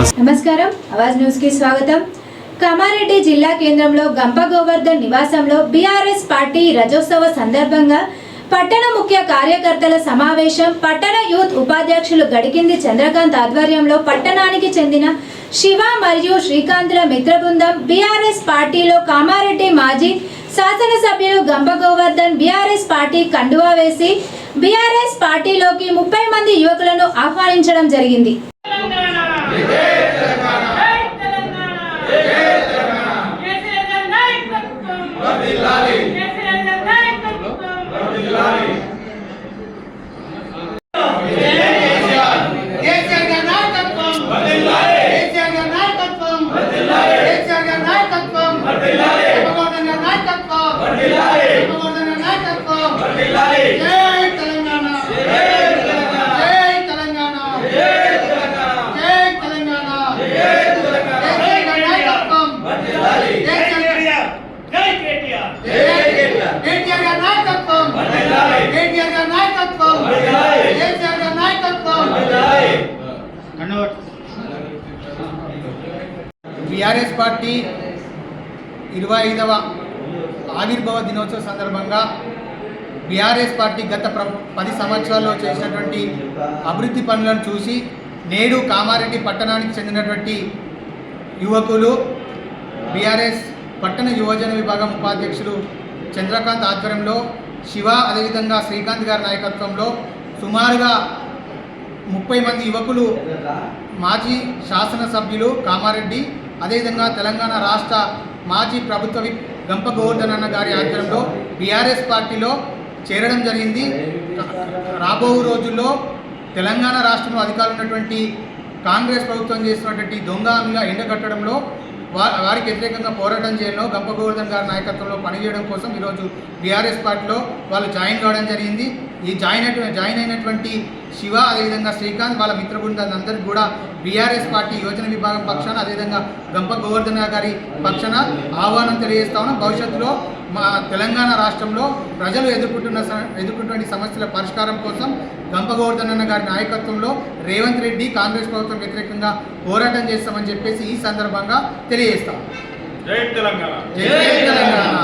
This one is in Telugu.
నమస్కారం. అవాజ్ న్యూస్కి స్వాగతం. కామారెడ్డి జిల్లా కేంద్రంలో గంప గోవర్ధన్ నివాసంలో బీఆర్ఎస్ పార్టీ రజోత్సవ సందర్భంగా పట్టణ ముఖ్య కార్యకర్తల సమావేశం పట్టణ యూత్ ఉపాధ్యక్షులు గడికింది చంద్రకాంత్ ఆధ్వర్యంలో పట్టణానికి చెందిన శివ మరియు శ్రీకాంత్ల మిత్రబృందం బీఆర్ఎస్ పార్టీలో కామారెడ్డి మాజీ శాసనసభ్యులు గంప గోవర్ధన్ బీఆర్ఎస్ పార్టీ కండువా వేసి బీఆర్ఎస్ పార్టీలోకి ముప్పై మంది యువకులను ఆహ్వానించడం జరిగింది. కేసీఆర్ గారి నాయకత్వం కేసీఆర్ గారి నాయకత్వం కేసీఆర్ గారి నాయకత్వం జగన్మోహన్ గారి నాయకత్వం జగన్మోహన్ గారి నాయకత్వం జై తెలంగాణ జై తెలంగాణ జై తెలంగాణ కేసీఆర్ గారి నాయకత్వం కేసీఆర్ కేటీఆర్ గారి నాయకత్వం కేటీఆర్ గారి నాయకత్వం కేసీఆర్ గారి నాయకత్వం టీఆర్ఎస్ పార్టీ ఇరవై ఐదవ ఆవిర్భావ దినోత్సవ సందర్భంగా బీఆర్ఎస్ పార్టీ గత ప్ర పది సంవత్సరాల్లో చేసినటువంటి అభివృద్ధి పనులను చూసి నేడు కామారెడ్డి పట్టణానికి చెందినటువంటి యువకులు బీఆర్ఎస్ పట్టణ యువజన విభాగం ఉపాధ్యక్షులు చంద్రకాంత్ ఆధ్వర్యంలో శివ అదేవిధంగా శ్రీకాంత్ గారి నాయకత్వంలో సుమారుగా ముప్పై మంది యువకులు మాజీ శాసనసభ్యులు కామారెడ్డి అదేవిధంగా తెలంగాణ రాష్ట్ర మాజీ ప్రభుత్వ విప్ గంప గోవర్ధన్ అన్న గారి ఆధ్వర్యంలో బీఆర్ఎస్ పార్టీలో చేరడం జరిగింది. రాబో రోజుల్లో తెలంగాణ రాష్ట్రంలో అధికారులు ఉన్నటువంటి కాంగ్రెస్ ప్రభుత్వం చేస్తున్నటువంటి దొంగ హామీగా ఎండగట్టడంలో వారికి వ్యతిరేకంగా పోరాటం చేయడంలో గంప గోవర్ధన్ గారి నాయకత్వంలో పనిచేయడం కోసం ఈరోజు బీఆర్ఎస్ పార్టీలో వాళ్ళు జాయిన్ కావడం జరిగింది. ఈ జాయిన్ అయిన జాయిన్ అయినటువంటి శివ అదేవిధంగా శ్రీకాంత్ వాళ్ళ మిత్ర బృందాన్ని అందరికీ కూడా బీఆర్ఎస్ పార్టీ యోజన విభాగం పక్షాన అదేవిధంగా గంప గోవర్ధన గారి పక్షాన ఆహ్వానం తెలియజేస్తా ఉన్నాం. భవిష్యత్తులో మా తెలంగాణ రాష్ట్రంలో ప్రజలు ఎదుర్కొంటున్న స- ఎదుర్కొంటున్న సమస్యల పరిష్కారం కోసం గంప గోవర్ధన్ అన్న గారి నాయకత్వంలో రేవంత్ రెడ్డి కాంగ్రెస్ ప్రభుత్వం వ్యతిరేకంగా పోరాటం చేస్తామని చెప్పేసి ఈ సందర్భంగా తెలియజేస్తాం జై తెలంగాణ. జై తెలంగాణ.